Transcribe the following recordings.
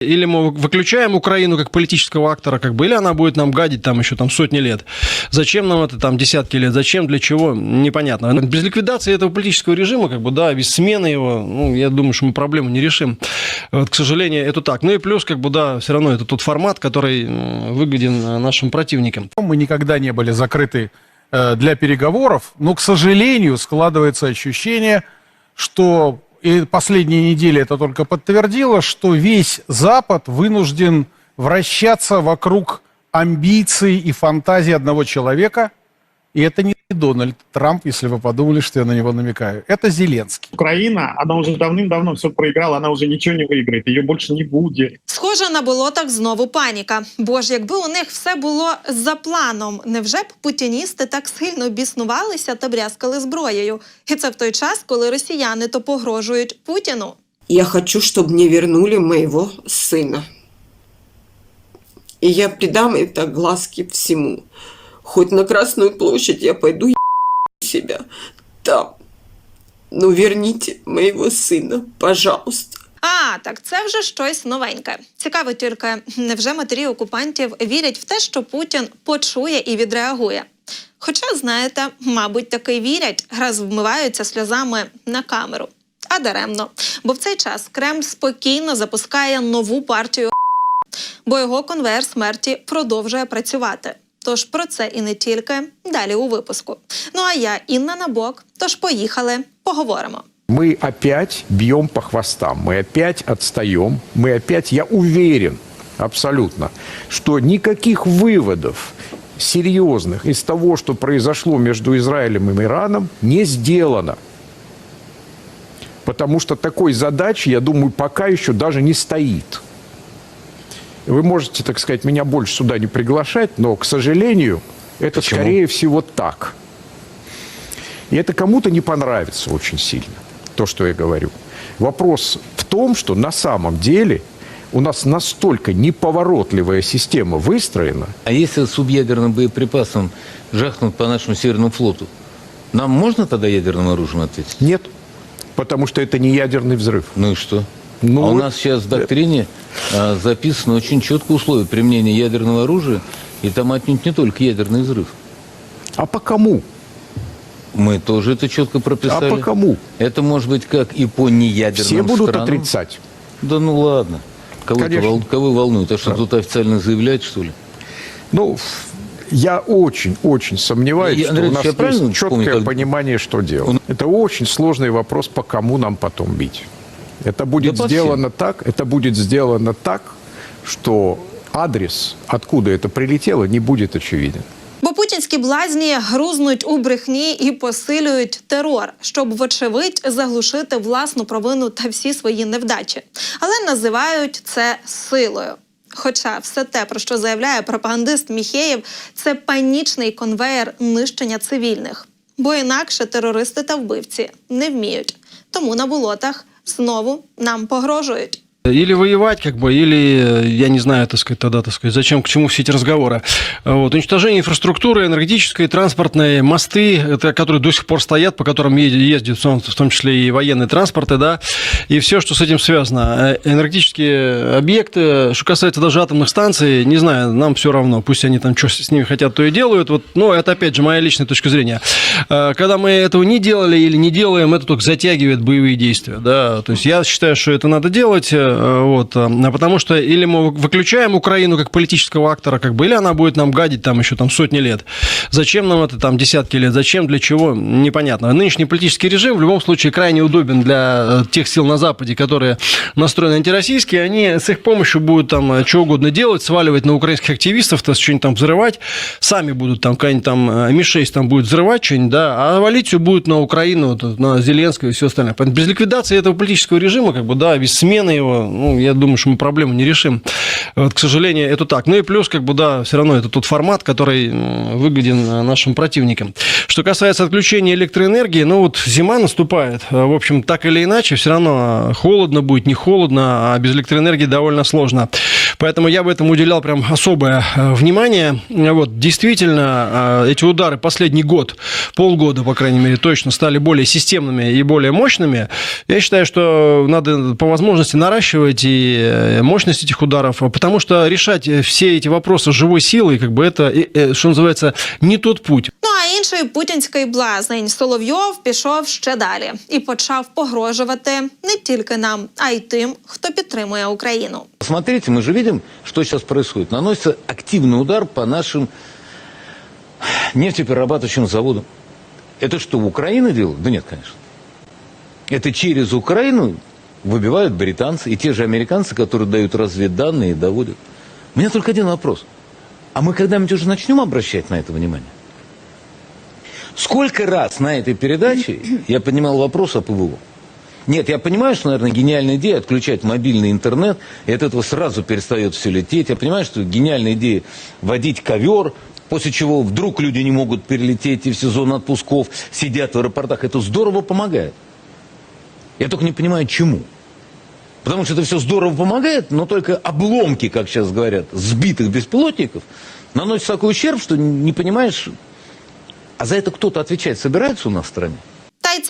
Или мы выключаем Украину как политического актора, как бы, или она будет нам гадить там еще там сотни лет. Зачем нам это там десятки лет? Зачем, для чего? Непонятно. Без ликвидации этого политического режима, как бы, да, без смены его, ну, я думаю, что мы проблему не решим. Вот, к сожалению, это так. Ну и плюс, как бы, да, все равно это тот формат, который выгоден э, нашим противникам. Мы никогда не были закрыты э, для переговоров, но, к сожалению, складывается ощущение, что и последняя неделя это только подтвердила, что весь Запад вынужден вращаться вокруг амбиций и фантазий одного человека, и это не Дональд Трамп, если вы подумали, что я на него намекаю. Это Зеленский. Украина, она уже давным-давно все проиграла, она уже ничего не выиграет, ее больше не будет. Схоже, на болотах знову паніка. Бо ж якби у них все було за планом, невже б путіністи так сильно біснувалися та брязкали зброєю? І це в той час, коли росіяни то погрожують Путіну. Я хочу, чтобы мне вернули моего сына. И я придам это глазки всему. Хоть на Красную площадь я пойду себя там. Но верните моего сына, пожалуйста. А, так це вже щось новеньке. Цікаво тільки, невже матері окупантів вірять в те, що Путін почує і відреагує? Хоча, знаєте, мабуть, таки вірять, раз вмиваються сльозами на камеру. А даремно. Бо в цей час Кремль спокійно запускає нову партію, бо його конвейер смерті продовжує працювати. Тож про це і не тільки далі у випуску. Ну а я Інна Набок. Тож поїхали, поговоримо. Мы опять бьем по хвостам, мы опять отстаем, мы опять, я уверен абсолютно, что никаких выводов серьезных из того, что произошло между Израилем и Ираном, не сделано. Потому что такой задачи, я думаю, пока еще даже не стоит. Вы можете, так сказать, меня больше сюда не приглашать, но, к сожалению, это Почему? скорее всего так. И это кому-то не понравится очень сильно, то, что я говорю. Вопрос в том, что на самом деле у нас настолько неповоротливая система выстроена, А если субъядерным боеприпасом жахнут по нашему Северному флоту, нам можно тогда ядерным оружием ответить? нет, потому что это не ядерный взрыв. Ну и что? Ну, а у нас сейчас в доктрине а, записано очень четко условие применения ядерного оружия, и там отнюдь не только ядерный взрыв. А по кому? Мы тоже это четко А прописали. по кому? Это может быть как и по неядерным Все будут странам. отрицать. Да ну ладно. Кого, это вол- кого волнует? А что, тут официально заявлять, что ли? Ну, я очень-очень сомневаюсь, Я- что Андрей у нас есть четкое помню, как- понимание, что делать. Это очень сложный вопрос, по кому нам потом бить. Это будет Да по сделано так, это будет сделано так, что адрес, откуда это прилетело, не будет очевиден. Бо путінські блазні грузнуть у брехні і посилюють терор, щоб, вочевидь, заглушити власну провину та всі свої невдачі, але називають це силою. Хоча все те, про що заявляє пропагандист Міхеєв, це панічний конвеєр нищення цивільних. Бо інакше терористи та вбивці не вміють. Тому на болотах знову нам погрожують. Или воевать, как бы, или, э, я не знаю, так сказать, тогда, так сказать, зачем, к чему все эти разговоры. Вот. Уничтожение инфраструктуры энергетической, транспортной, мосты, это, которые до сих пор стоят, по которым ездят, в том- числе и военные транспорты, да, и все, что с этим связано. Э, Энергетические объекты, что касается даже атомных станций, не знаю, нам все равно, пусть они там что с ними хотят, то и делают. Вот, но это, опять же, моя личная точка зрения. Э, Когда мы этого не делали или не делаем, это только затягивает боевые действия, да, то есть я считаю, что это надо делать, вот, э, потому что или мы выключаем Украину как политического актора, как бы, или она будет нам гадить там еще там сотни лет. Зачем нам это там десятки лет, зачем, для чего, непонятно. Нынешний политический режим в любом случае крайне удобен для э, тех сил на Западе, которые настроены антироссийские, они с их помощью будут там э, что угодно делать, сваливать на украинских активистов, то что-нибудь там взрывать, сами будут там какая-нибудь там э, Ми-6 там будет взрывать что-нибудь, да, а валить все будет на Украину, на Зеленского и все остальное. Поэтому без ликвидации этого политического режима, как бы, да, без смены его, ну, я думаю, что мы проблему не решим. Вот, к сожалению, это так. Ну и плюс, как бы, да, все равно это тот формат, который выгоден э, нашим противникам. Что касается отключения электроэнергии, ну вот зима наступает. Э, В общем, так или иначе, все равно холодно будет, не холодно, а без электроэнергии довольно сложно. Поэтому я бы этому уделял прям особое э, внимание. Вот, действительно, э, эти удары последний год, полгода, по крайней мере, точно стали более системными и более мощными. Я считаю, что надо по возможности наращивать и э, мощность этих ударов, потому что решать все эти вопросы живой силой, как бы это, э, э, что называется, не тот путь. Ну а інший путінський блазнень Соловйов пішов ще далі і почав погрожувати не тільки нам, а й тим, хто підтримує Україну. Смотрите, мы же видим, что сейчас происходит. Наносится активный удар по нашим нефтеперерабатывающим заводам. Это что, Украина делает? Да нет, конечно. Это через Украину выбивают британцы и те же американцы, которые дают разведданные и доводят. У меня только один вопрос. А мы когда-нибудь уже начнем обращать на это внимание? Сколько раз на этой передаче я поднимал вопрос о ПВО? Нет, я понимаю, что, наверное, гениальная идея отключать мобильный интернет, и от этого сразу перестает все лететь. Я понимаю, что гениальная идея вводить ковер, после чего вдруг люди не могут перелететь и в сезон отпусков сидят в аэропортах. Это здорово помогает. Я только не понимаю, чему. Потому что это все здорово помогает, но только обломки, как сейчас говорят, сбитых беспилотников наносят такой ущерб, что не понимаешь, а за это кто-то отвечать собирается у нас в стране?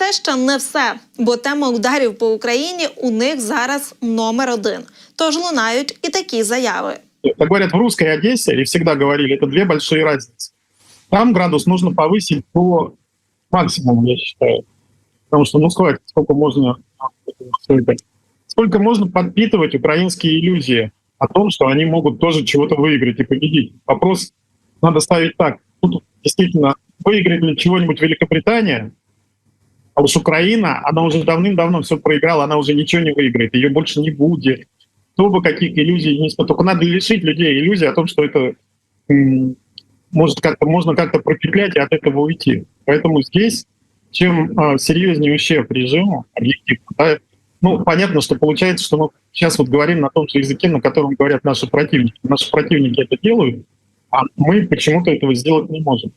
Та й це ще не все, бо тема ударів по Україні у них зараз номер один. Тож лунають і такі заяви. Как говорят в русской Одессе, и всегда говорили, это две большие разницы. Там градус нужно повысить по максимуму, я считаю. Потому что, ну, сколько, сколько можно всё это- сколько можно подпитывать украинские иллюзии о том, что они могут тоже чего-то выиграть и победить. Вопрос надо ставить так. Тут действительно, выиграет ли чего-нибудь Великобритания, а уж Украина, она уже давным-давно все проиграла, она уже ничего не выиграет, ее больше не будет. Кто бы каких иллюзий не испытывал. Только надо лишить людей иллюзии о том, что это может как-то, можно как-то пропетлять и от этого уйти. Поэтому здесь, чем э, серьезнее ущерб режиму, ну, понятно, что получается, что мы сейчас вот говорим на том же языке, на котором говорят наши противники. Наши противники это делают, а мы почему-то этого сделать не можем.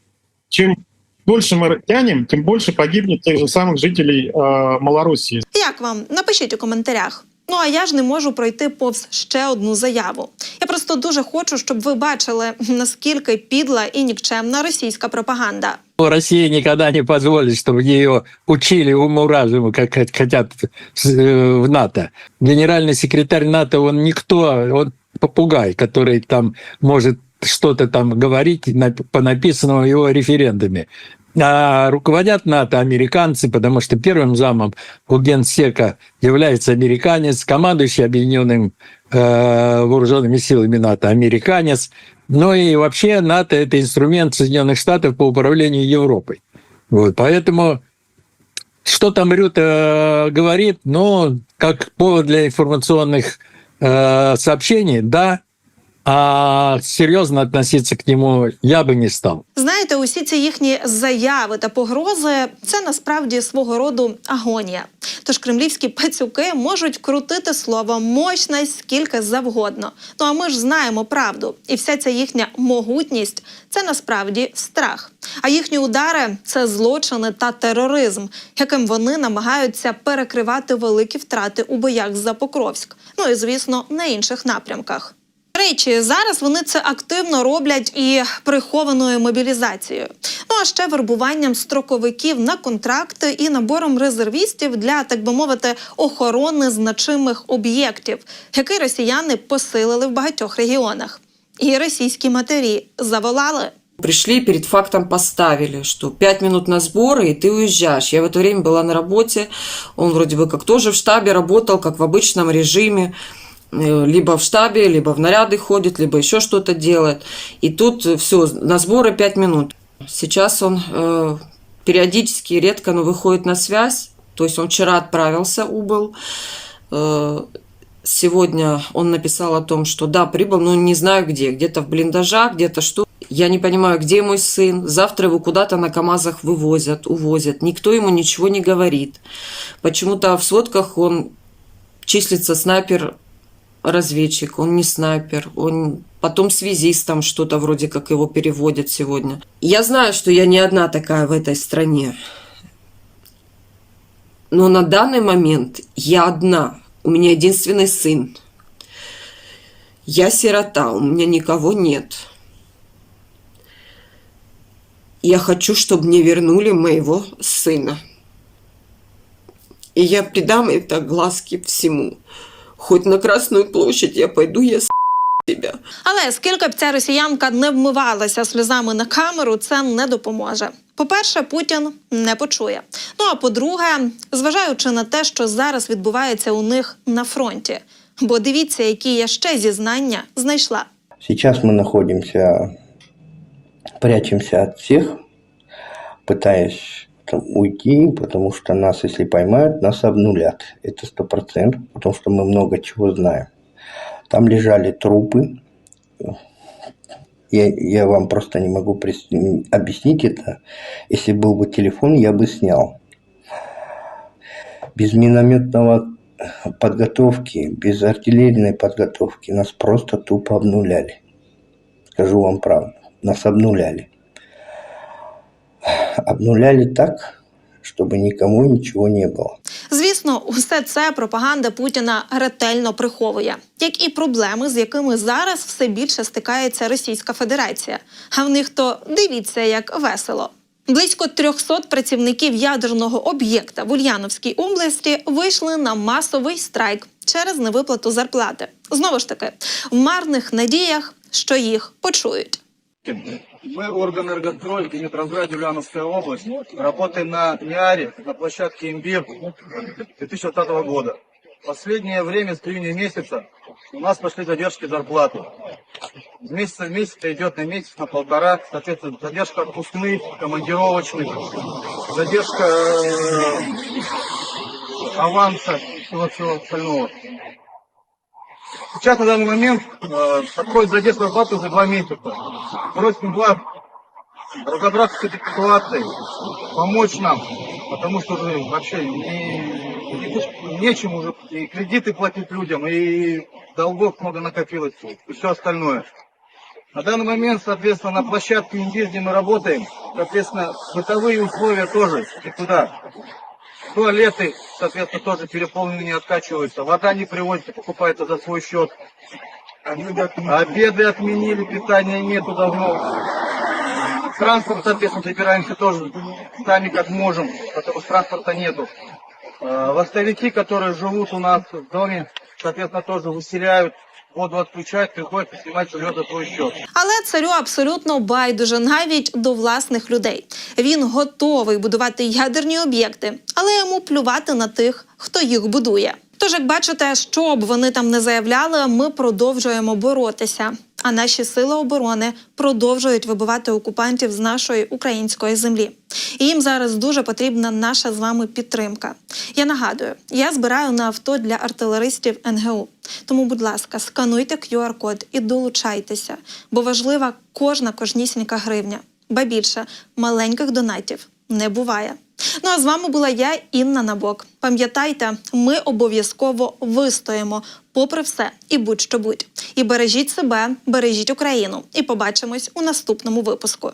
Чем дольше мы тянем, тем больше погибнет тех же самых жителей э, Малороссии. Як вам? Напишіть у коментарях. Ну а я ж не можу пройти повз ще одну заяву. Я просто дуже хочу, щоб ви бачили, наскільки підла і нікчемна російська пропаганда. Россия никогда не позволит, чтобы ее учили уму-разуму, как хот- хотят э, в НАТО. Генеральный секретарь НАТО, он никто, он попугай, который там может что-то там говорить по написанному его референдуме. А руководят НАТО американцы, потому что первым замом у генсека является американец, командующий объединенным э, вооруженными силами НАТО американец. Ну и вообще НАТО это инструмент Соединенных Штатов по управлению Европой. Вот, поэтому что там Рюта говорит, ну, как повод для информационных э, сообщений, да, а серьезно относиться к нему я бы не стал. Знаєте, усі ці їхні заяви та погрози це насправді свого роду агонія. Тож кремлівські пацюки можуть крутити слово мощність скільки завгодно. Ну а ми ж знаємо правду, і вся ця їхня могутність це насправді страх. А їхні удари це злочини та тероризм, яким вони намагаються перекривати великі втрати у боях за Покровськ. Ну і звісно, на інших напрямках До Речі, зараз вони це активно роблять і прихованою мобілізацією. Ну а ще вербуванням строковиків на контракти і набором резервістів для, так би мовити, охорони значимих об'єктів, який росіяни посилили в багатьох регіонах. І російські матері заволали. Пришли, перед фактом поставили, что пять минут на сборы, и ты уезжаешь. Я в это время была на работе, он вроде бы как тоже в штабе работал, как в обычном режиме. Э, Либо в штабе, либо в наряды ходит, либо еще что-то делает. И тут все, на сборы пять минут. Сейчас он э, периодически, редко, но выходит на связь. То есть он вчера отправился, убыл. Э, Сегодня он написал о том, что да, прибыл, но не знаю где, где-то в блиндажах, где-то что. Я не понимаю, где мой сын. Завтра его куда-то на КАМАЗах вывозят, увозят. Никто ему ничего не говорит. Почему-то в сводках он числится снайпер-разведчик. Он не снайпер, он потом связистом что-то вроде как его переводят сегодня. Я знаю, что я не одна такая в этой стране. Но на данный момент я одна. У меня единственный сын. Я сирота, у меня никого нет. Я хочу, чтобы мне вернули моего сына. И я придам это глазки всему. Хоть на Красную площадь я пойду, я с себя. Але скільки б ця росіянка не вмивалася сльозами на камеру, це не допоможе. По-перше, Путін не почує. Ну а по-друге, зважаючи на те, що зараз відбувається у них на фронті. Бо дивіться, які я ще зізнання знайшла. Сейчас мы находимся, прячемся от всех, пытаясь там, уйти, потому что нас, если поймают, нас обнулят. Это сто процентов, потому что мы много чего знаем. Там лежали трупы. Я, я вам просто не могу прис- объяснить это. Если был бы телефон, я бы снял. Без минометного подготовки, без артиллерийной подготовки нас просто тупо обнуляли. Скажу вам правду. Нас обнуляли. Обнуляли так, чтобы никому ничего не было. Звісно, усе це пропаганда Путіна ретельно приховує, як і проблеми, з якими зараз все більше стикається Російська Федерація. А в них то дивіться, як весело. Близько 300 працівників ядерного об'єкта в Ульяновській області вийшли на масовий страйк через невиплату зарплати. Знову ж таки, в марних надіях, що їх почують. Мы орган «Энергострой» и Метрозрад Ульяновская область. Работаем на НИАРе, на площадке «Имбир» 2020 года. Последнее время, с июня месяца, у нас пошли задержки зарплаты. С месяца в месяц идет на месяц, на полтора. Соответственно, задержка отпускных, командировочных, задержка э, аванса и всего, всего остального. Сейчас на данный момент э, подходит задержка зарплаты уже два месяца. Просим вас разобраться с этой ситуацией, помочь нам, потому что уже вообще не, не- нечем уже и кредиты платить людям, и долгов много накопилось, и все остальное. На данный момент, соответственно, на площадке «Индир», где мы работаем, соответственно, бытовые условия тоже никуда. Туалеты, соответственно, тоже переполнены, не откачиваются. Вода не привозится, покупается за свой счет. Обеды отменили, питания нету давно. Транспорт, соответственно, добираемся тоже сами как можем, потому что транспорта нету. Э, Востовики, которые живут у нас в доме, соответственно, тоже выселяют, воду відключають, приходять знімати жилье за свой. Але царю абсолютно байдуже навіть до власних людей. Він готовий будувати ядерні об'єкти, але йому плювати на тих, хто їх будує. Тож, як бачите, що б вони там не заявляли, ми продовжуємо боротися. А наші сили оборони продовжують вибивати окупантів з нашої української землі. І їм зараз дуже потрібна наша з вами підтримка. Я нагадую, я збираю на авто для артилеристів НГУ. Тому, будь ласка, скануйте QR-код і долучайтеся, бо важлива кожна кожнісінька гривня. Ба більше маленьких донатів не буває. Ну а з вами була я, Інна Набок. Пам'ятайте, ми обов'язково вистоїмо попри все і будь-що будь. І бережіть себе, бережіть Україну. І побачимось у наступному випуску.